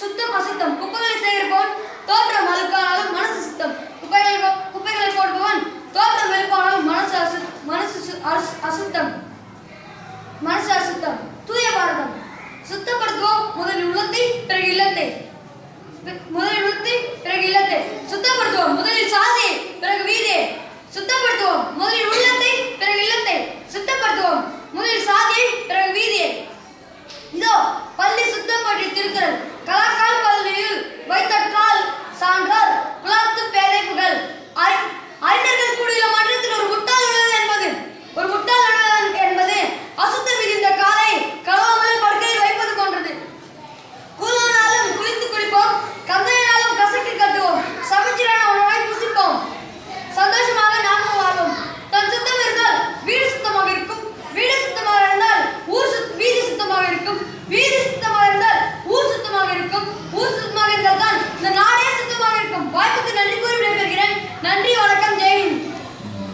சுத்தம் அசுத்தம். குப்பைகளை சேகரிப்பவன் தோற்றம் அழுக்கானாலும் மன